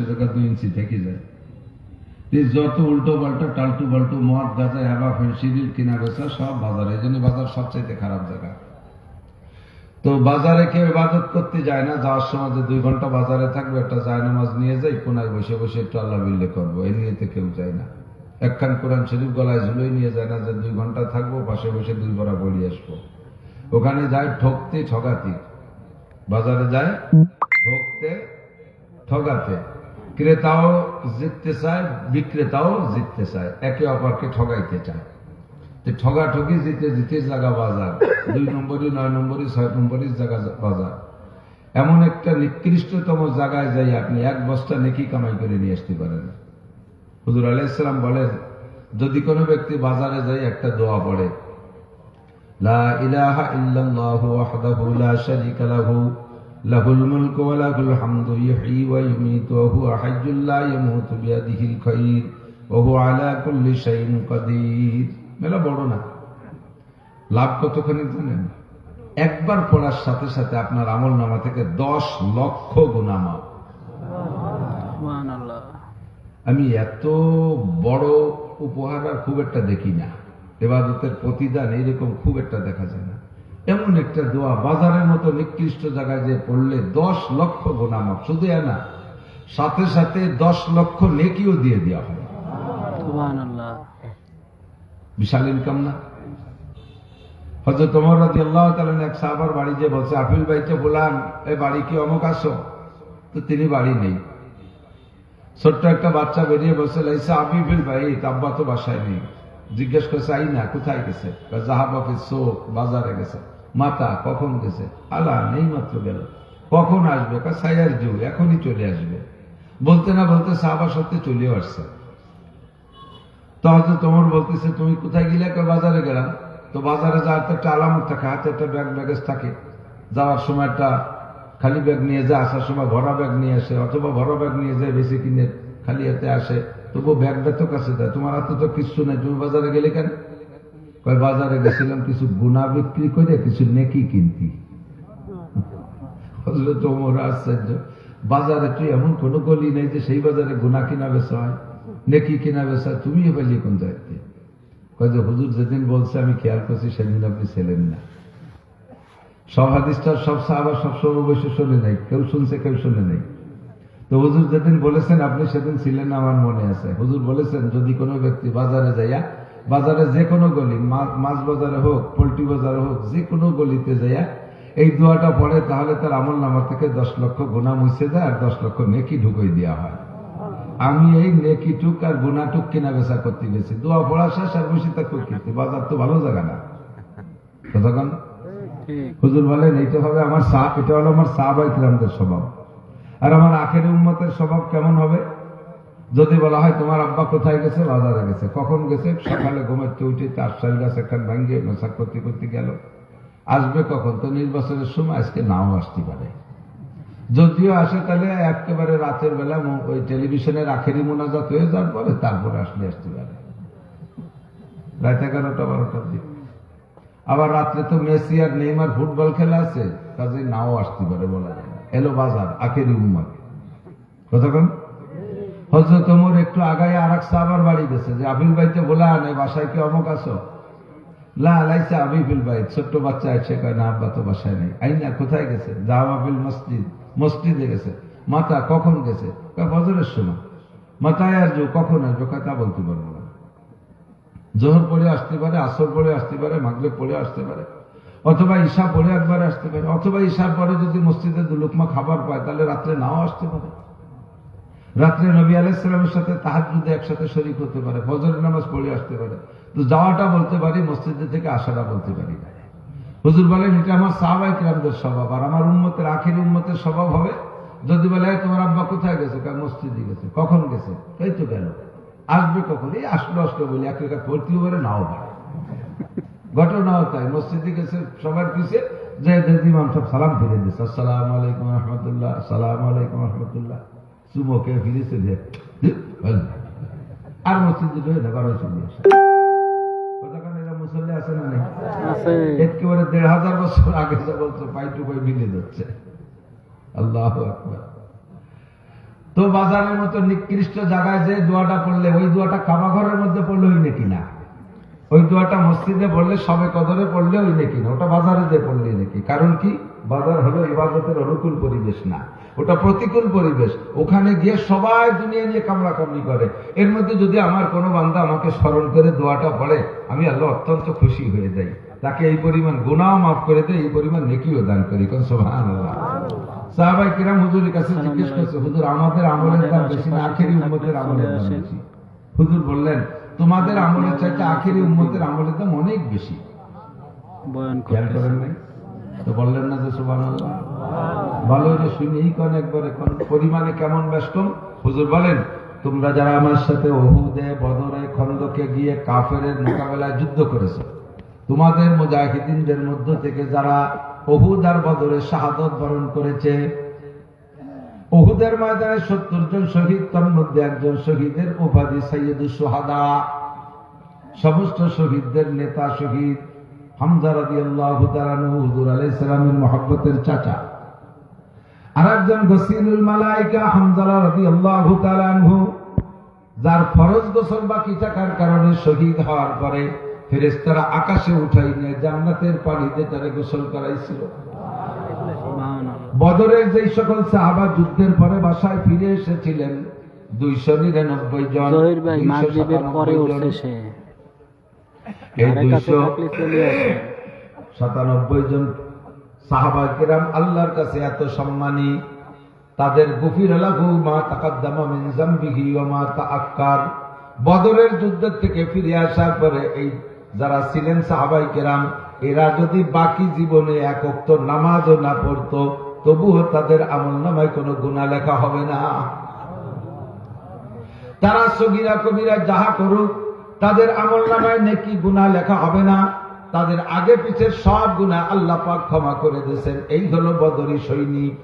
জায়গা দুই ইঞ্চি থেকে যায়। যত উল্টো পাল্টা টাল্টু পাল্টু মদ, গাঁজা হ্যাবা ফেন্সিডিল কিনা বেচা সব বাজার। এই জন্য বাজার সবচাইতে খারাপ জায়গা। তো বাজারে কেউ ইবাদত করতে যায় না, যাওয়ার সময় যে দুই ঘণ্টা বাজারে থাকবে, একটা জায়নামাজ নিয়ে যাই, কোনায় বসে বসে একটু আল্লাহ বিল্লে করব। এই নিয়েতে কেউ যায় না। একখান কোরআন শরীফ গলায় ঝুলোই নিয়ে যায় না যে দুই ঘণ্টা থাকব, পাশে বসে দুই বড়া বলি আসব। ওখানে যায় ঠকতে ঠগাতি। বাজারে যায় ঠকতে ঠগাতে। ক্রেতাও জিততে চায়, বিক্রেতাও জিততে চায়। একে অপরকে ঠগাইতে চায়। তো ঠগা ঠগি জিতে জিতে জায়গা বাজার। দুই নম্বরই, নয় নম্বরই, ছয় নম্বরই জায়গা বাজার। এমন একটা নিকৃষ্টতম জায়গায় যাই আপনি এক বস্তা নেকি কামাই করে নিয়ে আসতে পারেন হুজুর আলাইসালাম বলেন, যদি কোনো ব্যক্তি বাজারে যাই একটা দোয়া পড়ে, লা ইলাহা ইল্লাল্লাহু ওয়াহদাহু লা শারীকা লাহু। হামদু ইহয়ী ওয়া ইউমীতু ওয়া হুয়া হাইয়্যুল লা ইয়ামুতু বিয়াদিহিল খায়র ওয়া হুয়া আলা কুল্লি শাইইন কাদির মেলা বড় না। লাভ কতখানি জানেন? একবার পড়ার সাথে সাথে আপনার আমল নামা থেকে দশ লক্ষ গুণামা সুবহানাল্লাহ। আমি এত বড় উপহার আর খুব একটা দেখি না। এবাদতের প্রতিদান এইরকম খুব একটা দেখা যায় না। এমন একটা দোয়া বাজারের মতো নিকৃষ্ট জায়গায় যে পড়লে দশ লক্ষ গোনামাপ শুধু না সাথে সাথে দশ লক্ষ নেকিও দিয়ে দেওয়া হয় বিশাল ইনকাম না? হজরত তোমার রাজি আল্লাহ তালেন এক সাহাবার বাড়ি যে বলছে আপিল বাইতে বললাম এই বাড়ি কি অমুক আসো? তো তিনি বাড়ি নেই। ছোট্ট একটা বাচ্চা বেরিয়ে বসে লাইসা আবিফিল ভাই তাব্বা তো বাসায় নেই। জিজ্ঞেস করছে আই না কোথায় গেছে? জাহাব অফিস বাজারে গেছে। মাতা কখন গেছে? আলা নেই মাত্র গেল। কখন আসবে? সাইয়ার জু এখনই চলে আসবে। বলতে না বলতে সাহাবা সত্যি চলেও আসছে। তো তোমার বলতেছে, তুমি কোথায় গেলে? বাজারে গেলাম। তো বাজারে যাওয়ার তো একটা আলামত থাকে, হাতে একটা ব্যাগ ব্যাগেজ থাকে। যাওয়ার সময় একটা খালি ব্যাগ নিয়ে যায়, আসার সময় ভরা ব্যাগ নিয়ে আসে, অথবা ভরা ব্যাগ নিয়ে যায়, বেশি কিনে খালি হাতে আসে। তবু ব্যাগটা তো কাছে দেয়, তোমার হাতে তো কিচ্ছু নেই, তুমি বাজারে গেলে কেন? কয়, বাজারে গেছিলাম, কিছু গুণা বিক্রি করে, কিছু নেকি কিনতি। হজরত আশ্চর্য। বাজারে তুই এমন কোনো গলি নেই যে সেই বাজারে গুণা কিনা বেচা হয়, নেকি কিনা বেচা তুমি এবার কোন যাইতে কয় যে, হুজুর যেদিন বলছে, আমি খেয়াল করছি সেদিন আপনি ছিলেন না। সব হাদিসটা সব সাহাবা সবসময় বসে শুনে নাই, কেউ শুনছে, কেউ শুনে নাই। তো হুজুর যেদিন বলেছেন, আপনি সেদিন ছিলেন আমার মনে আছে। হুজুর বলেছেন, যদি কোনো ব্যক্তি বাজারে যাইয়া বাজারে যে কোনো গলি মাছ বাজারে হোক, পোল্ট্রি বাজারে হোক যে কোনো গলিতে যাইয়া এই দোয়াটা পড়ে, তাহলে তার আমল নামা থেকে দশ লক্ষ গুণা মুছে যায় আর দশ লক্ষ নেকি ঢুকই দেওয়া হয়। আমি এই নেকি টুক আর গুণা টুক কিনা বেচা করতে গেছি। দোয়া পড়া শেষ আর বসে তা করতে বাজার তো ভালো জায়গা না। হুজুর বলেন এইটা হবে আমার সাপ, এটা হলো আমার সাহাবাই কিরামদের স্বভাব। আর আমার আখের উম্মতের স্বভাব কেমন হবে? যদি বলা হয় তোমার আব্বা কোথায় গেছে? বাজারে গেছে। কখন গেছে? সকালে ঘুমাতে উঠে তার শাল গাছ একখান ভাঙ্গিয়ে মেশা করতে করতে গেল। আসবে কখন? তো নির্বাচনের সময় আজকে নাও আসতে পারে। যদিও আসে, তাহলে একেবারে রাতের বেলা ওই টেলিভিশনের আখেরি মোনাজাত হয়ে যাওয়ার পরে তারপরে আসলে আসতে পারে। রাত এগারোটা বারোটার দিকে আবার রাত্রে তো মেসি আর নেইমার ফুটবল খেলা আছে। কাজে নাও আসতে পারে বলা যায় এলো বাজার, আখেরি উম্মাদ কতক্ষণ হজরত ওমর একটু আগায় আর এক সাহাবার বাড়ি গেছে। যে আবিল ভাইতে বলা আনে, বাসায় কি অমুক আসো লা লাইছে আবিফিল ভাই, ছোট্ট বাচ্চা আছে, কয় না, আব্বা তো বাসায় নেই। আই না, কোথায় গেছে? জাহাবিল মসজিদ, মসজিদে গেছে। মাতা কখন গেছে? ফজরের সময়। মাতায় আসবে কখন আসবে তা বলতে পারব না। জোহর পড়ে আসতে পারে, আসর পড়ে আসতে পারে মাগরে পড়ে আসতে পারে। অথবা ঈশা পড়ে একবার আসতে পারে। অথবা ঈশার পরে যদি মসজিদে দুলুকমা খাবার পায়, তাহলে রাত্রে নাও আসতে পারে। রাত্রে নবী আলাইসালামের সাথে তাহার যদি একসাথে শরিক হতে পারে, ফজরের নামাজ পড়ে আসতে পারে। তো যাওয়াটা বলতে পারি, মসজিদে থেকে আসাটা বলতে পারি না। হুজুর বলেন, এটা আমার সাহাবাই কিরামদের স্বভাব, আর আমার উন্মতের আখের উন্মতের স্বভাব হবে যদি বলে তোমার আব্বা কোথায় গেছে? মসজিদে গেছে। কখন গেছে? এই তো গেল। আসবে কখন? এই আসলো আসলো বলি, এক রেখা করতেও পারে, নাও পারে। ঘটনাও তাই, মসজিদে গেছে সবার পিছিয়ে যে ইমাম সব সালাম ফিরে দিচ্ছে আসসালাম আলাইকুম রহমতুল্লাহ, আসসালাম আলাইকুম রহমতুল্লাহ। চুমকে ফিরেছে যে আর মসজিদে ঢুকে বারো চলে আসে। মুসল্লি আছে না নেই? একেবারে দেড় হাজার বছর আগে যা বলতো পাই টু পাই মিলে যাচ্ছে। আল্লাহ আকবার। তো বাজারের মতো নিকৃষ্ট জায়গায় যে দোয়াটা পড়লে ওই দোয়াটা কাবা ঘরের মধ্যে পড়লে ওই নাকি না ওই দোয়াটা মসজিদে পড়লে সবে কদরে পড়লে ওই নাকি না ওটা বাজারে যে পড়লে নাকি। কারণ কি? বাজার হলো ইবাদতের অনুকূল পরিবেশ না ওটা প্রতিকূল পরিবেশ। ওখানে গিয়ে সবাই দুনিয়া নিয়ে কামড়া কামড়ি করে। এর মধ্যে যদি আমার কোনো বান্দা আমাকে স্মরণ করে দোয়াটা পড়ে আমি আল্লাহ অত্যন্ত খুশি হয়ে যাই। তাকে এই পরিমাণ গুণাও মাফ করে দেয় এই পরিমাণ নেকিও দান করি। কোন সোহান সাহাবাই কিরাম হুজুরের কাছে জিজ্ঞেস করছে হুজুর আমাদের আমলের দাম বেশি না আখেরি উম্মতের আমলের দাম বেশি? হুজুর বললেন তোমাদের আমলের চাইতে আখেরি উম্মতের আমলের দাম অনেক বেশি। বয়ান করেন নাই? তো বললেন না যে সুবান ভালো যে শুনি এই কন একবারে কোন পরিমাণে কেমন ব্যস্ত? হুজুর বলেন তোমরা যারা আমার সাথে ওহুদে বদরে খন্দকে গিয়ে কাফের মোকাবেলায় যুদ্ধ করেছ তোমাদের মুজাহিদিনদের মধ্য থেকে যারা ওহুদ আর বদরে শাহাদত বরণ করেছে ওহুদের ময়দানে সত্তর জন শহীদ তার মধ্যে একজন শহীদের উপাধি সৈয়দুল সোহাদা সমস্ত শহীদদের নেতা শহীদ, হামজা রাদি আল্লাহ হুজুর আলাই সালামের মহব্বতের চাচা আর একজন গসিলুল মালাইকা হামজালা রাদি আল্লাহ যার ফরজ গোসল বাকি থাকার কারণে শহীদ হওয়ার পরে ফেরেস্তারা আকাশে উঠাই নিয়ে জান্নাতের পানিতে তারা গোসল করাইছিল। বদরের যেই সকল সাহাবা যুদ্ধের পরে বাসায় ফিরে এসেছিলেন দুইশো নিরানব্বই জন জহির ভাই 297 মাগরিবের পরে জন, উঠছে। সে এই দুইশো থাকলে চলে আসে। সাতানব্বই জন সাহাবা কিরাম আল্লাহর কাছে এত সম্মানী তাদের গুফির লাহু মা তাকাদ্দামা মিন জামবিহি ওয়া মা তাআক্কার। বদরের যুদ্ধ থেকে ফিরে আসার পরে এই যারা ছিলেন সাহাবাই কেরাম এরা যদি বাকি জীবনে এক অক্ত নামাজও না পড়তো তবুও তাদের আমল নামায় কোনো গুণা লেখা হবে না। তারা সগিরা কবিরা যাহা করুক, তাদের আমল নামায় নেকি গুণা লেখা হবে না। তাদের আগে পিছের সব গুণা আল্লাহ পাক ক্ষমা করে দিয়েছেন। এই হলো বদরি সৈনিক।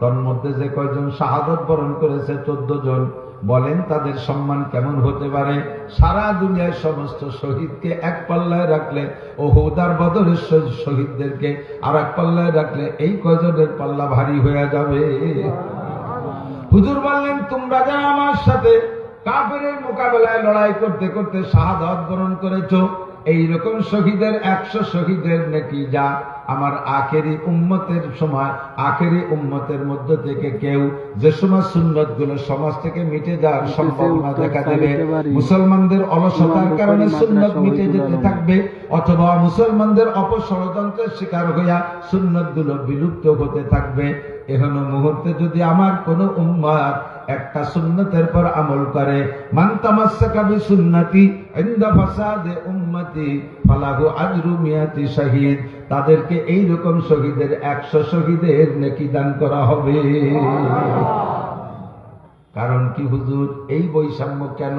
তন্মধ্যে মধ্যে যে কয়জন শাহাদত বরণ করেছে, চোদ্দ জন। বলেন তাদের সম্মান কেমন হতে পারে? সারা দুনিয়ার সমস্ত শহীদকে এক পাল্লায় রাখলে ও হৌদার বদরের শহীদদেরকে আর এক পাল্লায় রাখলে এই কজনের পাল্লা ভারী হয়ে যাবে। হুজুর বললেন, তোমরা যারা আমার সাথে কাপের মোকাবেলায় লড়াই করতে করতে শাহাদত বরণ করেছ এইরকম শহীদের একশো শহীদের নাকি যা আমার আখেরি উম্মতের সময় আখেরি উম্মতের মধ্য থেকে কেউ যে সময় সুন্নতগুলো সমাজ থেকে মিটে যাওয়ার সম্ভাবনা দেখা দেবে। মুসলমানদের অলসতার কারণে সুন্নত মিটে যেতে থাকবে অথবা মুসলমানদের অপষড়যন্ত্রের শিকার হইয়া সুন্নতগুলো বিলুপ্ত হতে থাকবে। এখনও মুহূর্তে যদি আমার কোন উম্মার একটা সুন্নতের পর আমল করে। সুন্নতি তাদেরকে এই রকম শহীদের 100 শহীদের নেকি দান করা হবে। কারণ কি হুজুর? এই বৈষম্য কেন?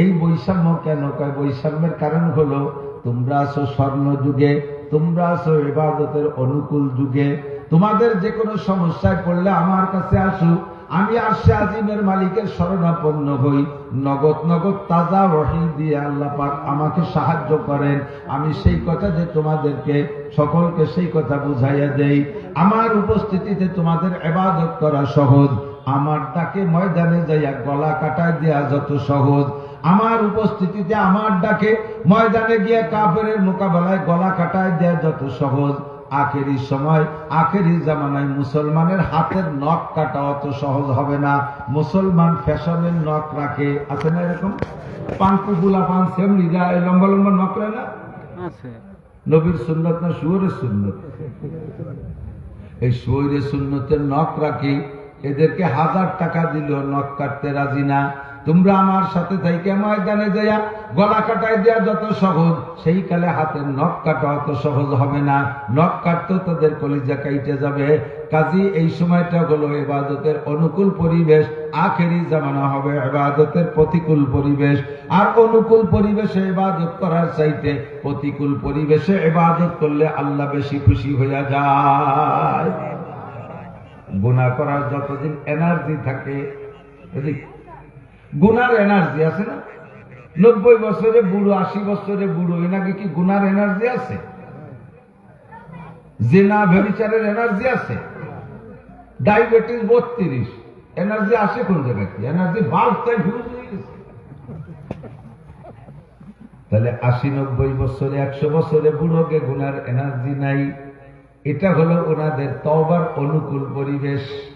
এই বৈষম্য কেন? কয় বৈষম্যের কারণ হলো, তোমরা আছো স্বর্ণ যুগে, তোমরা আছো ইবাদতের অনুকূল যুগে। তোমাদের যে কোনো সমস্যায় পড়লে আমার কাছে আসো আমি আসে আজিমের মালিকের শরণাপন্ন হই। নগদ নগদ তাজা রহি দিয়ে আল্লাহ পাক আমাকে সাহায্য করেন। আমি সেই কথা যে তোমাদেরকে, সকলকে সেই কথা বুঝাইয়া দেই। আমার উপস্থিতিতে তোমাদের এবাদত করা সহজ। আমার ডাকে ময়দানে যাইয়া গলা কাটায় দেয়া যত সহজ। আমার উপস্থিতিতে আমার ডাকে ময়দানে গিয়া কাপড়ের মোকাবেলায় গলা কাটায় দেয়া যত সহজ। আখেরি সময় আখেরি জামানায় মুসলমানের হাতের নখ কাটা অত সহজ হবে না। মুসলমান ফ্যাশনের নখ রাখে আছে না এরকম? পাঙ্কু গুলা পান সেমনি যায় লম্বা লম্বা নখ রায় না? আছে। নবীর সুন্নত না শুয়োরের সুন্নত? এই শুয়োরের সুন্নতের নখ রাখি এদেরকে হাজার টাকা দিল নখ কাটতে রাজি না। তোমরা আমার সাথে থেকে ময়দানে যাইয়া গলা কাটাই দেওয়া যত সহজ, সেই কালে হাতের নখ কাটা অত সহজ হবে না। নখ কাটতেও তাদের কলিজা কাইটে যাবে। কাজী, এই সময়টা হলো এবাদতের অনুকূল পরিবেশ। আখেরি জামানা হবে এবাদতের প্রতিকূল পরিবেশ। আর অনুকূল পরিবেশে ইবাদত করার চাইতে প্রতিকূল পরিবেশে ইবাদত করলে আল্লাহ বেশি খুশি হইয়া যায়। গুনাহ করার যতদিন এনার্জি থাকে গুনার এনার্জি আছে না? নব্বই বছরে বুড়ো, আশি বছরে বুড়ো এনাকে কি গুনার এনার্জি আছে? জেনা ভেবিচারের এনার্জি আছে? ডায়াবেটিস বত্রিশ এনার্জি আসে কোন জায়গা কি এনার্জি বাল্বটাই ফিউজ হয়ে গেছে। তাহলে আশি, নব্বই বছরে, একশো বছরে বুড়োকে গুনার এনার্জি নাই। এটা হলো ওনাদের তবার অনুকূল পরিবেশ।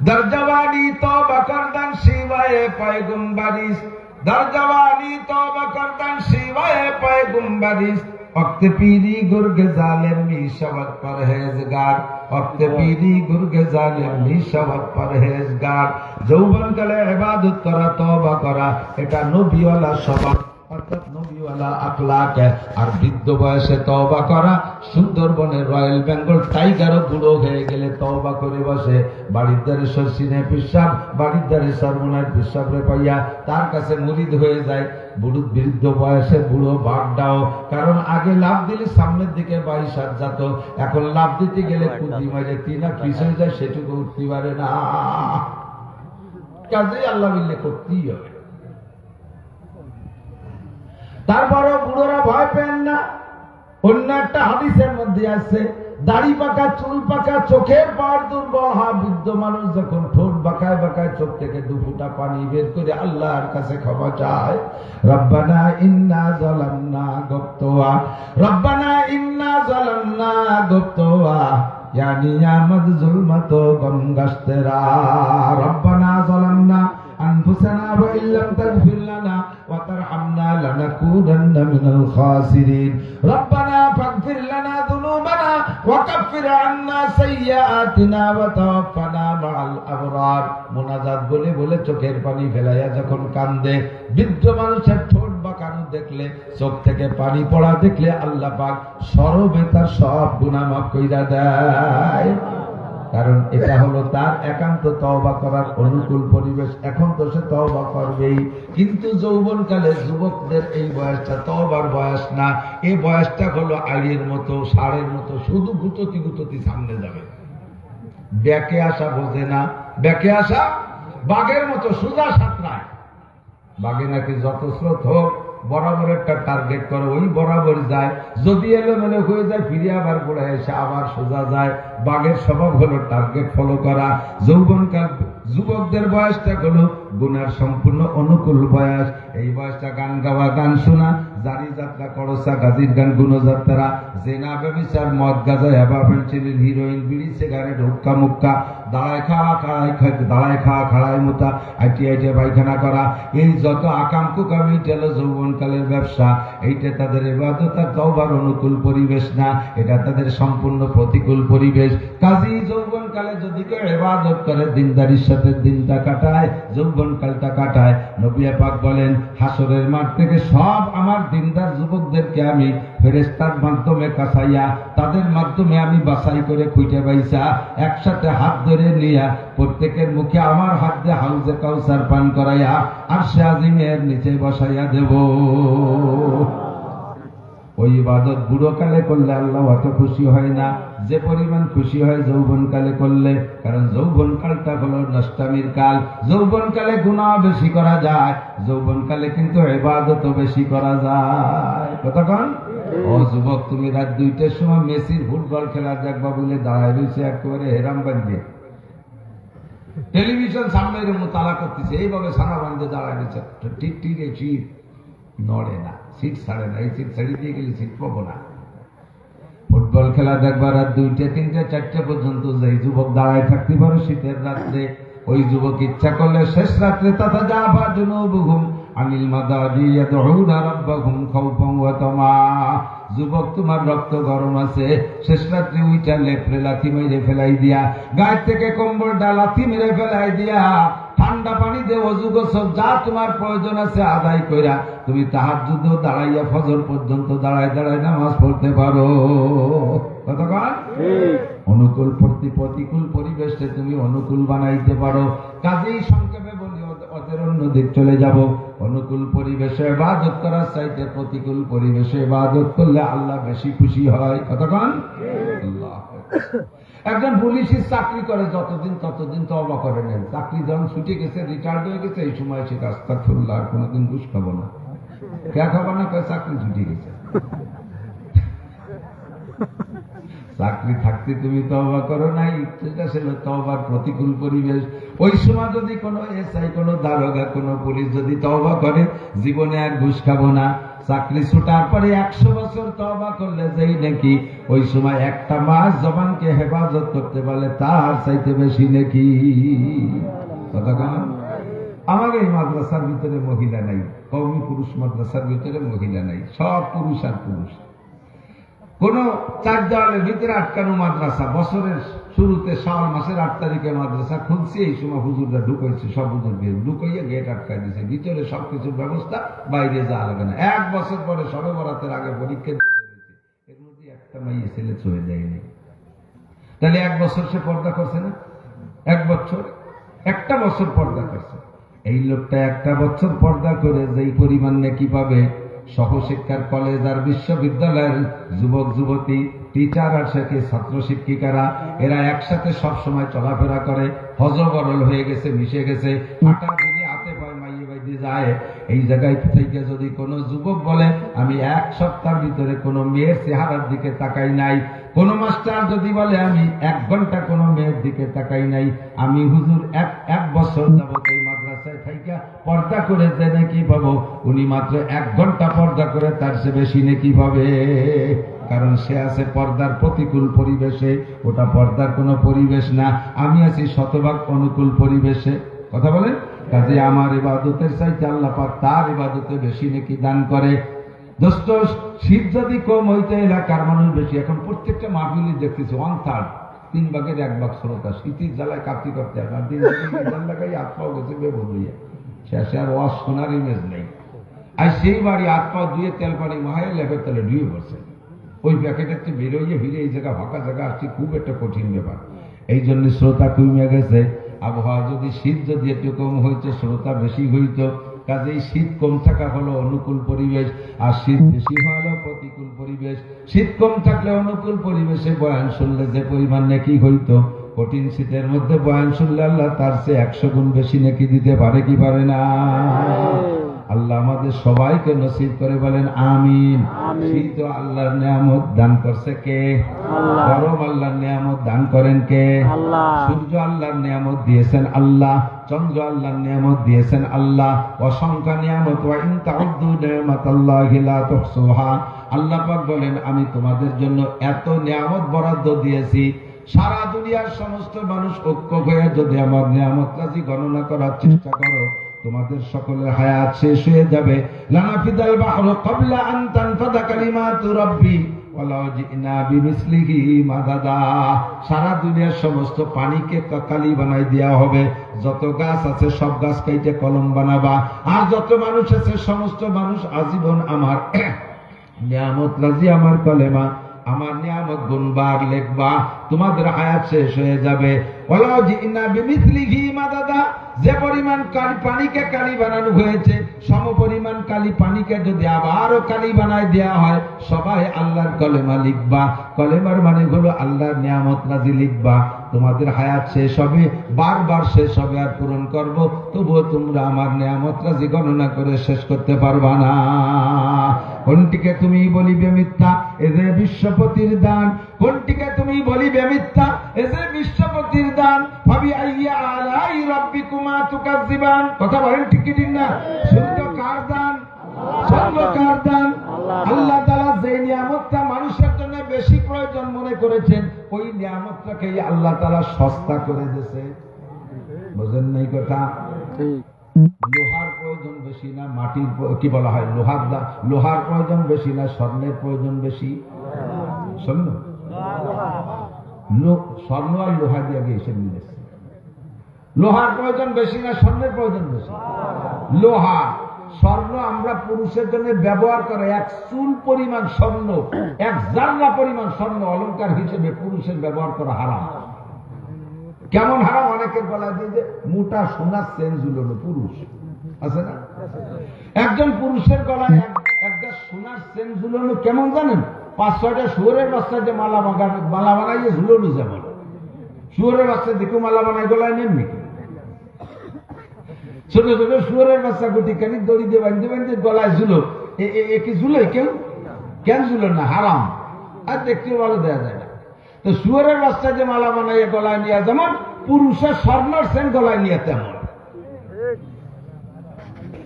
দরজওয়ানি তওবা করদান শিবায়ে পয়গম্বরিস দরজওয়ানি তওবা করদান শিবায়ে পয়গম্বরিস وقت پیری گرگ ظالم می شود پرہیزگار وقت پیری گرگ ظالم می شود پرہیزگار যৌবন কালে করা, তওবা করা, এটা নবীওয়ালা স্বভাব অর্থাৎ নবীওয়ালা আখলাক আর বৃদ্ধ বয়সে তওবা করা সুন্দরবনের রয়্যাল বেঙ্গল টাইগারও বুড়ো হয়ে গেলে তওবা করে বসে বাড়ির দ্বারে শশিনে পিসাব বাড়ির দ্বারে সর্বনার পিসাব রে পাইয়া তার কাছে মুরিদ হয়ে যায়। বুড়ো বৃদ্ধ বয়সে বুড়ো বাগডাও কারণ আগে লাভ দিলে সামনের দিকে বাইশ হাত যেত এখন লাভ দিতে গেলে কুদি মারে তিনা পিছনে যায় সেটুকু উঠতে পারে না। কাজেই আল্লাহ মিল্লে করতেই হবে। তারপরও বুড়োরা ভয় পেন না। অন্য একটা হাদিসের মধ্যে আছে, দাড়ি পাকা, চুল পাকা, চোখের পার দুর্বল হা বৃদ্ধ মানুষ যখন ঠোঁট বাঁকায় বাঁকায় চোখ থেকে দু ফুটা পানি বের করে আল্লাহর কাছে ক্ষমা চায়। রব্বানা ইন্না জলান্না গপ্তোয়া। রব্বানা ইন্না জলান্না গপ্তোয়া। ইয়ানি আমাদ জুলমাত গঙ্গাস্তেরা। রব্বানা জলান্না আনফুসানা ওয়া তাগফির লানা। وترحمنا لنكونن من الخاسرين ربنا فاغفر لنا ذنوبنا وكفر عنا سيئاتنا وتوفنا مع الأبرار মোনাজাত বলে বলে চোখের পানি ফেলাইয়া যখন কান্দে বৃদ্ধ মানুষের ঠোঁট বাঁকানো দেখলে চোখ থেকে পানি পড়া দেখলে আল্লাহ পাক সরবে তার সব গুনাহ মাফ কইরা দেয় কারণ এটা হলো তার একান্ত তওবা করার অনুকূল পরিবেশ। এখন তো সে তওবা করবেই। কিন্তু যৌবনকালে যুবকদের এই বয়সটা তওবার বয়স না। এই বয়সটা হলো আড়ির মতো, ষাঁড়ের মতো, শুধু গুততি গুততি সামনে যাবে। ব্যাকে আসা বোঝে না। ব্যাকে আসা বাঘের মতো, সোজা সাঁতরায়। বাঘে নাকি যত স্রোত হোক বরাবর একটা টার্গেট করে, ওই বরাবর যায়। যদি এলো মেলে হয়ে যায়, ফিরে আবার পড়ে এসে আবার সোজা যায়। বাঘের স্বভাব হলো টার্গেট ফলো করা। যৌবনকাল, যুবকদের বয়সটা হলো গুনার সম্পূর্ণ অনুকূল বয়স। এই বয়সটা গান গাওয়া, গান শোনা, জারি যাত্রা করসা গাজির গান, গুণযাত্রা, জেনা, ব্যবচার, মদ, গাজা ফেন্সিলিন হিরোইন, বিড়ি, সিগারেট হুক্কা মুক্কা দাঁড়ায় খা খাড়াই মোতা। আইটি পায়খানা করা। এই যত যৌবনকালের ব্যবসা, এইটা তাদের অনুকূল পরিবেশ না। এটা তাদের সম্পূর্ণ প্রতিকূল পরিবেশ। যৌবনকালে যদি কেউ এবাদত করে, দিনদারির সাথে দিনটা কাটায়, যৌবনকালটা কাটায়। নবিয়া পাক বলেন, হাসরের মাঠ থেকে সব আমার দিনদার যুবকদেরকে আমি ফেরেস্তার মাধ্যমে কাছাইয়া, তাদের মাধ্যমে আমি বাছাই করে খুঁজে পাইছা। একসাথে হাত ধরে নিয়া প্রত্যেকের মুখে আমার হাত দিয়ে হাউজে কাউসার পান করাইয়া আর সে নিচে বসাইয়া দেব। ওই ইবাদত বুড়োকালে করলে আল্লাহ অত খুশি হয় না। যে পরিমাণ খুশি হয় যৌবনকালে করলে, কারণ যৌবনকালটা হলো নষ্টামির কাল। যৌবনকালে গুণা বেশি করা যায়, যৌবনকালে কিন্তু এবাদত বেশি করা যায়। কতক্ষণ ও যুবক, তুমি রাত দুইটার সময় মেসির ফুটবল খেলা দেখবা বলে দাঁড়ায় রয়েছে একেবারে হেরাম বান্ধে টেলিভিশন সামনে এরকম তালা করতেছে, এইভাবে সারা বান্ধে দাঁড়ায় নিচ্ছে ঠিক ঠিক এই নড়ে না, সিট ছাড়ে না, এই সিট ছাড়িয়ে দিয়ে গেলে সিট পাবো না। ফুটবল খেলা দেখবার রাত দুইটা, তিনটা, চারটে পর্যন্ত যে যুবক দাঁড়ায় থাকতে পারো শীতের রাত্রে, ওই যুবক ইচ্ছা করলে শেষ রাত্রে তথা যা বা জুনুবুহুম আনিল মাদাজি ইয়াদউনা রাব্বাহুম খাউফান ওয়া তামা। যুবক তোমার রক্ত গরম আছে। শেষ রাত্রে উইটা লেপরে লাথি মেরে ফেলাই দিয়া। গায়ের থেকে কম্বলটা লাথি মেরে ফেলাই দিয়া। ঠান্ডা পানি দে অজু গোসল যা তোমার প্রয়োজন আছে আদায় কইরা। তুমি তাহার যুদ্ধ দাঁড়াইয়া ফজর পর্যন্ত দাঁড়ায় দাঁড়ায় নামাজ পড়তে পারো। কতক্ষণ? অনুকূল প্রতি প্রতিকূল পরিবেশে তুমি অনুকূল বানাইতে পারো। কাজেই সংক্ষেপে বলি ওদের অন্য দিক চলে যাব। অনুকূল পরিবেশে ইবাদত করার চাইতে প্রতিকূল পরিবেশে ইবাদত করলে আল্লাহ বেশি খুশি হয়। কতক্ষণ একজন পুলিশের চাকরি করে যতদিন ততদিন তবা করে নেন। চাকরি যখন ছুটে গেছে রিটায়ার্ড হয়ে গেছে, এই সময় সে রাস্তা ফুল্লা আর কোনোদিন ঘুষ খাব না। কে খাব না? চাকরি ছুটে গেছে? চাকরি থাকতে তুমি তওবা করো নাই সেটা ছিল তওবার প্রতিকূল পরিবেশ। ওই সময় যদি কোনো এসআই, কোনো দারোগা, কোনো পুলিশ যদি তওবা করে, জীবনে আর ঘুষ খাব না। চাকরি ছুটার পরে একশো বছর তওবা করলে যেই নাকি, ওই সময় একটা মাস জবানকে হেফাজত করতে পারলে তার চাইতে বেশি নাকি। কথা কেন আমার এই মাদ্রাসার ভিতরে মহিলা নাই, কৌমি পুরুষ মাদ্রাসার ভিতরে মহিলা নাই, সব পুরুষ আর পুরুষ। কোন চার দেওয়ালের ভিতরে আটকানো মাদ্রাসা, বছরের শুরুতে শাওয়াল মাসের আট তারিখে মাদ্রাসা খুলছে, এই সময় হুজুররা ঢুকাইছে, সব হুজুর ঢুকাইয়া গেট আটকাই দিছে। ভিতরে সবকিছুর ব্যবস্থা, বাইরে যাওয়া লাগে না। এক বছর পরে সবে বরাতের আগে পরীক্ষা এর মধ্যে একটা মাইয়ে ছেলে চলে যায়নি। তাহলে এক বছর সে পর্দা করছে না? এক বছর? একটা বছর পর্দা করছে। এই লোকটা একটা বছর পর্দা করে যেই পরিমাণ নাকি পাবে সহশিক্ষার কলেজ আর বিশ্ববিদ্যালয়ের যুবক, যুবতী টিচার আর সাথে ছাত্র শিক্ষিকারা, এরা একসাথে সব সময় চলাফেরা করে। হজবরল হয়ে গেছে, মিশে গেছে। আটা যদি হাতে পায়, মাইয়ে বাইতে যায়। এই জায়গায় থেকে যদি কোনো যুবক বলে, আমি এক সপ্তাহের ভিতরে কোনো মেয়ের চেহারার দিকে তাকাই নাই। কোন মাস্টার যদি বলে, আমি এক ঘণ্টা কোনো মেয়ের দিকে তাকাই নাই। আমি হুজুর, এক এক বছর যাবত এই মাদ্রাসায় থাইকা পর্দা করে যে নাকি পাবো উনি মাত্র এক ঘণ্টা পর্দা করে তার সে বেশি নাকি পাবে কারণ সে আছে পর্দার প্রতিকূল পরিবেশে। ওটা পর্দার কোনো পরিবেশ না। আমি আছি শতভাগ অনুকূল পরিবেশে। কথা বলেন? কাজে আমার ইবাদতের চাইতে আল্লাহ পাক তার ইবাদতে বেশি নাকি দান করে। দোস্ত, শীত যদি কম হইতে এলাকার মানুষ বেশি, এখন প্রত্যেকটা মাহফিলি দেখতেছি ওয়ান থার্ড তিন ভাগের এক ভাগ শ্রোতা শীতের জ্বালায় কাপতি করতে না দিন লাগাই হাত পাও গেছে বেবর হইয়া। শেষে আর ওয়াশ শোনার ইমেজ নেই। আর সেই বাড়ি হাত পা ধুয়ে তেল পানি মাহায় লেপের তেলে ডুয়ে পড়ছে। ওই প্যাকেটের চেয়ে বেরোইয়ে ফিরে এই জায়গা ফাঁকা জায়গা আসছে, খুব একটা কঠিন ব্যাপার। এই জন্য শ্রোতা কমে গেছে, আবহাওয়া যদি শীত যদি একটু কম হইতো, শ্রোতা বেশি হইতো কাজেই শীত কম থাকা হলো অনুকূল পরিবেশ, আর শীত বেশি হলো প্রতিকূল পরিবেশ। শীত কম থাকলে অনুকূল পরিবেশে বয়ান শুনলে যে পরিমাণ নাকি হইতো, কঠিন শীতের মধ্যে বয়ান শুনলে আল্লাহ তার সে একশো গুণ বেশি নাকি দিতে পারে কি পারে না? আল্লাহ আমাদের সবাইকে নসিব করে বলেন আমিন। শীত আল্লাহর নিয়ামত দান করছে কে? গরম আল্লাহর নিয়ামত দান করেন কে? সূর্য আল্লাহর নিয়ামত দিয়েছেন আল্লাহ চন্দ্র আল্লাহর নিয়ামত দিয়েছেন আল্লাহ অসংখ্য নিয়ামত। আল্লাহ পাক বলেন আমি তোমাদের জন্য এত নিয়ামত বরাদ্দ দিয়েছি। সারা দুনিয়ার সমস্ত মানুষ ঐক্য হয়ে যদি আমার নিয়ামত রাজি গণনা করার চেষ্টা করো তোমাদের সকলের হায়াত শেষ হয়ে যাবে। লানাফিদাল বাহরু ক্বাবলা আন তানফাদা কালিমাতু রাব্বি সারা দুনিয়ার সমস্ত পানিকে কালি বানাই দেওয়া হবে। যত গাছ আছে সব গাছ কাইটে কলম বানাবা। আর যত মানুষ আছে সমস্ত মানুষ আজীবন আমার নিয়ামত রাজি, আমার কলেমা। আমার নিয়ামত গুনবার লেখবা, তোমাদের হায়াত শেষ হয়ে যাবে। যে পরিমাণ কালি পানিকে কালি বানানো হয়েছে, সম পরিমাণ কালি পানিকে যদি আবারও কালি বানায় দেওয়া হয়, সবাই আল্লাহর কলেমা লিখবা। কলেমার মানে হলো আল্লাহর নিয়ামত নাজি লিখবা। তোমাদের হায়াত শেষ হবে বারবার শেষ হবে আর পূরণ করব তবুও তোমরা আমার নিয়ামত রাজি গণনা করে শেষ করতে পারবা না। কোনটিকে তুমি বলিবে মিথ্যা? এদের বিশ্বপতির দান। কোনটিকে তুমি বলিবে মিথ্যা? এদের বিশ্বপতির দান। ভাবি আইয়া আলাই রব্বিকুমা তুকাজ্জিবান। কথা বলেন ঠিক কি না? শুদ্ধ কার দান? শুদ্ধ কার দান? আল্লাহ। তাআলা যে নিয়ামতটা মানুষের জন্য বেশি প্রয়োজন মনে করেছেন ওই নিয়ামতটাকে আল্লাহ তাআলা সস্তা করে দিয়েছে। বুঝেন নাই কথা? লোহার প্রয়োজন বেশি না মাটির কি বলা হয়? লোহার লোহার প্রয়োজন বেশি না স্বর্ণের প্রয়োজন বেশি? স্বর্ণ স্বর্ণ আর লোহা দিয়ে আগে এসে মিলেছে লোহার প্রয়োজন বেশি না স্বর্ণের প্রয়োজন বেশি? লোহা। স্বর্ণ আমরা পুরুষের জন্য ব্যবহার করে, এক চুল পরিমাণ স্বর্ণ, এক জানলা পরিমাণ স্বর্ণ অলংকার হিসেবে পুরুষের ব্যবহার করা হারাম। কেমন হারাম? অনেকের গলায় দিয়ে যে মোটা সোনার চেন ঝুলানো পুরুষ। আছে না? একজন পুরুষের গলায় একটা সোনার চেন ঝুলানো কেমন জানেন? পাঁচ, ছয়টা শুয়োরের বাচ্চা যে মালা মালা বানাইয়ে ঝুলানো যেমন শুয়োরের বাচ্চা দেখো মালা বানায় গলায় নেন নাকি ছোট ছোট শুয়োরের বাচ্চা গুটি কানিক দড়ি দিয়ে বাঁধতে বাঁধতে গলায় ঝুলো? এ- এ- এ কি ঝুলে কেউ? কেন ঝুলো না? হারাম। আর দেখতেও ভালো দেওয়া যায় না। তো শুয়ারের বাচ্চা যে মালা বানাইয়ে গলায় নিয়ে, যেমন পুরুষের স্বর্ণর সেন গলায় নিয়ে তেমন।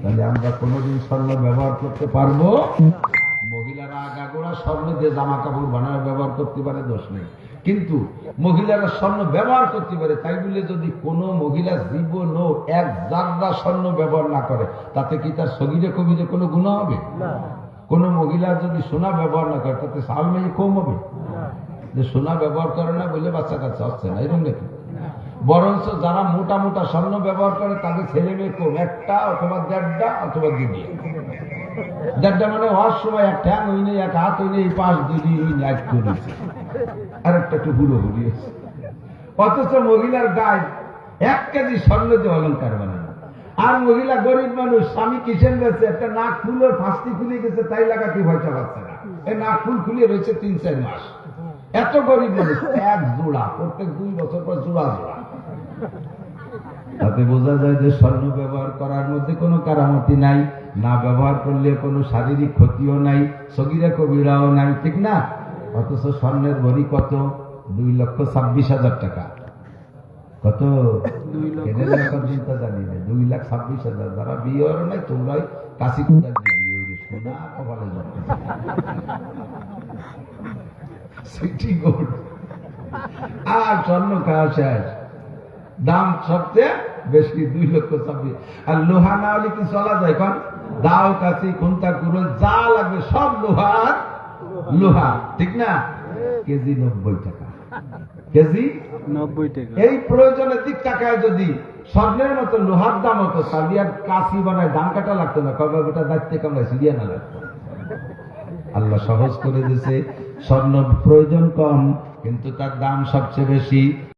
তাহলে আমরা কোনোদিন স্বর্ণ ব্যবহার করতে পারব? মহিলারা আগাগোড়া স্বর্ণ দিয়ে জামা কাপড় বানায় ব্যবহার করতে পারে, দোষ নেই। কিন্তু মহিলারা স্বর্ণ ব্যবহার করতে পারে তাই বলে যদি কোনো মহিলা জীবন এক জাররা স্বর্ণ ব্যবহার না করে তাতে কি তার সগিরে কবিরে কোনো গুণ হবে? কোনো মহিলা যদি সোনা ব্যবহার না করে তাতে সাল মেয়ে কম হবে? যে সোনা ব্যবহার করে না বলে বাচ্চা কাচ্চা হচ্ছে না এরকম নাকি? বরঞ্চ যারা মোটা মোটা স্বর্ণ ব্যবহার করে তাদের ছেলে মেয়ে কম একটা অথবা দেড়টা অথবা দুটি দেড়টা মানে হওয়ার সময় এক ঠ্যাং হই নেই এক হাত হই নেই পাঁচ দুই হই নেই এক করেছে আর একটা একটু হুড়ো হুড়িয়েছে অথচ মহিলার গায়ে এক কেজি স্বর্ণ দিয়ে অলঙ্কার বানানো। আর মহিলা গরিব মানুষ, স্বামী কিচেন গেছে একটা নাক ফুলের ফাঁসটি খুলে গেছে, তাই লাগাতে ভয়টা পাচ্ছে না। এই নাক ফুল খুলে রয়েছে তিন, চার মাস। এত গরিব মানুষ, এক জোড়া, প্রত্যেক দুই বছর পর জোড়া জোড়া। তাতে বোঝা যায় যে স্বর্ণ ব্যবহার করার মধ্যে কোনো কারামতি নাই। না ব্যবহার করলে কোনো শারীরিক ক্ষতিও নাই, সগিরা কবিরাও নাই, ঠিক না? অথচ স্বর্ণের ভরি কত? দুই লক্ষ ছাব্বিশ হাজার টাকা। কত? চিন্তা জানি না দুই লাখ ছাব্বিশ হাজার। যারা বিয়ে হলো নাই তোমরাই কাশি কুদার বিয়ে হইলে সোনা কপালে জন্ম। City gold. আর স্বর্ণ খাওয়া শেষ। দাম সবচেয়ে বেশি দুই লক্ষ ছাব্বিশ। আর লোহা না হলে কি চলা যায় কন? দাও কাশি খুন্তা কুড়ো যা লাগবে সব লোহার লোহা ঠিক না? কেজি নব্বই টাকা। কেজি? নব্বই টাকা। এই প্রয়োজনের দিক টাকায় যদি স্বর্ণের মতো লোহার দাম হতো তাহলে কাশি বানায় দাম কাটা লাগতো না। কবে ওটা দায়িত্বে কামড়ায় সিরিয়া না লাগতো। আল্লাহ সহজ করে দিছে স্বর্ণ প্রয়োজন কম কিন্তু তার দাম সবচেয়ে বেশি।